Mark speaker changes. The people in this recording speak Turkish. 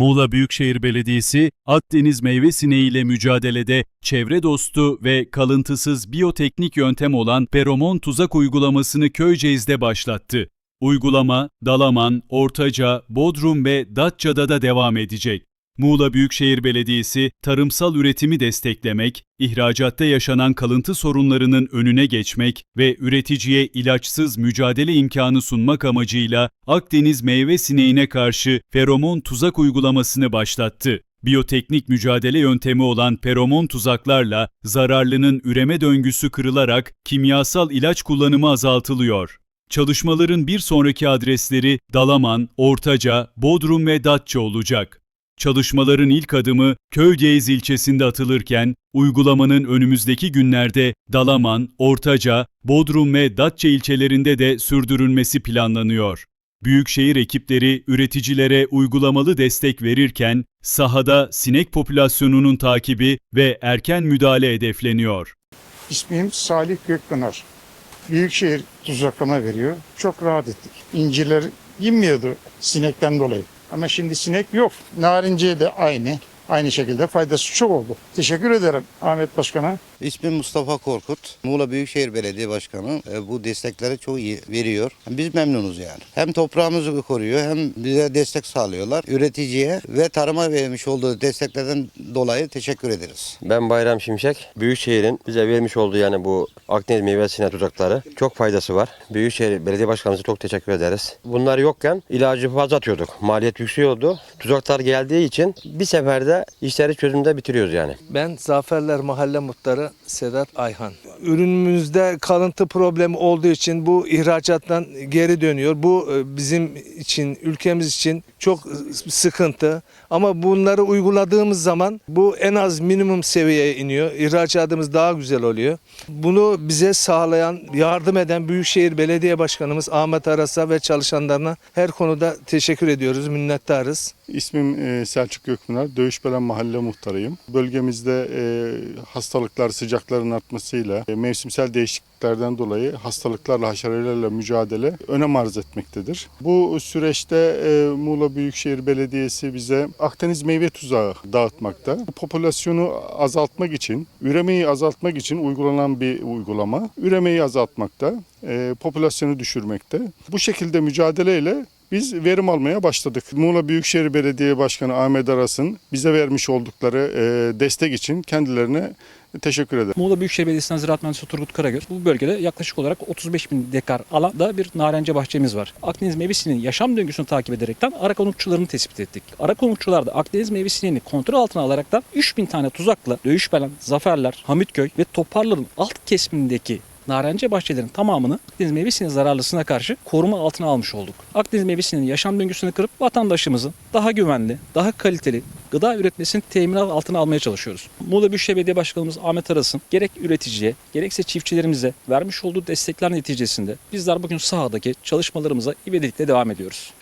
Speaker 1: Muğla Büyükşehir Belediyesi, Akdeniz meyve sineği ile mücadelede çevre dostu ve kalıntısız biyoteknik yöntem olan feromon tuzak uygulamasını Köyceğiz'de başlattı. Uygulama, Dalaman, Ortaca, Bodrum ve Datça'da da devam edecek. Muğla Büyükşehir Belediyesi, tarımsal üretimi desteklemek, ihracatta yaşanan kalıntı sorunlarının önüne geçmek ve üreticiye ilaçsız mücadele imkanı sunmak amacıyla Akdeniz meyve sineğine karşı feromon tuzak uygulamasını başlattı. Biyoteknik mücadele yöntemi olan feromon tuzaklarla zararlının üreme döngüsü kırılarak kimyasal ilaç kullanımı azaltılıyor. Çalışmaların bir sonraki adresleri Dalaman, Ortaca, Bodrum ve Datça olacak. Çalışmaların ilk adımı Köyceğiz ilçesinde atılırken, uygulamanın önümüzdeki günlerde Dalaman, Ortaca, Bodrum ve Datça ilçelerinde de sürdürülmesi planlanıyor. Büyükşehir ekipleri üreticilere uygulamalı destek verirken, sahada sinek popülasyonunun takibi ve erken müdahale hedefleniyor.
Speaker 2: İsmim Salih Gökpınar. Büyükşehir tuzaklama veriyor. Çok rahat ettik. İncirler inmiyordu sinekten dolayı. Ama şimdi sinek yok. Narinciye de aynı. Aynı şekilde faydası çok oldu. Teşekkür ederim Ahmet Başkan'a.
Speaker 3: İsmim Mustafa Korkut. Muğla Büyükşehir Belediye Başkanı E, bu destekleri çok iyi veriyor. Biz memnunuz yani. Hem toprağımızı koruyor hem bize destek sağlıyorlar. Üreticiye ve tarıma vermiş olduğu desteklerden dolayı teşekkür ederiz.
Speaker 4: Ben Bayram Şimşek. Büyükşehir'in bize vermiş olduğu yani bu Akdeniz meyve sinek tuzakları çok faydası var. Büyükşehir Belediye Başkanımıza çok teşekkür ederiz. Bunlar yokken ilacı fazla atıyorduk. Maliyet yükseliyordu. Tuzaklar geldiği için bir seferde işleri çözümde bitiriyoruz yani.
Speaker 5: Ben Zaferler Mahalle Muhtarı Sedat Ayhan. Ürünümüzde kalıntı problemi olduğu için bu ihracattan geri dönüyor. Bu e, bizim için, ülkemiz için çok e, sıkıntı. Ama bunları uyguladığımız zaman bu en az minimum seviyeye iniyor. İhracatımız daha güzel oluyor. Bunu bize sağlayan, yardım eden Büyükşehir Belediye Başkanımız Ahmet Aras'a ve çalışanlarına her konuda teşekkür ediyoruz, minnettarız.
Speaker 6: İsmim e, Selçuk Gökpınar, Dövüşbelen Mahalle Muhtarıyım. Bölgemizde hastalıklar sıcakların artmasıyla, e, mevsimsel değişikliklerden dolayı hastalıklarla, haşerelerle mücadele önem arz etmektedir. Bu süreçte e, Muğla Büyükşehir Belediyesi bize Akdeniz meyve tuzağı dağıtmakta. Bu popülasyonu azaltmak için, üremeyi azaltmak için uygulanan bir uygulama. Üremeyi azaltmakta, e, popülasyonu düşürmekte. Bu şekilde mücadeleyle biz verim almaya başladık. Muğla Büyükşehir Belediye Başkanı Ahmet Aras'ın bize vermiş oldukları e, destek için kendilerine teşekkür ederim.
Speaker 7: Muğla Büyükşehir Belediyesi'nden Ziraat Mühendisi Turgut Karagöz. Bu bölgede yaklaşık olarak 35 bin dekar alanda bir narence bahçemiz var. Akdeniz meyvesinin yaşam döngüsünü takip ederekten ara konukçularını tespit ettik. Ara konukçular da Akdeniz meyvesini kontrol altına alaraktan 3 bin tane tuzakla Dövüşbelen, Zaferler, Hamitköy ve Toparların alt kesimindeki narence bahçelerin tamamını Akdeniz meyvesinin zararlısına karşı koruma altına almış olduk. Akdeniz meyvesinin yaşam döngüsünü kırıp vatandaşımızın daha güvenli, daha kaliteli gıda üretmesini teminat altına almaya çalışıyoruz. Muğla Büyükşehir Belediye Başkanımız Ahmet Aras'ın gerek üreticiye gerekse çiftçilerimize vermiş olduğu destekler neticesinde bizler bugün sahadaki çalışmalarımıza ivedilikle devam ediyoruz.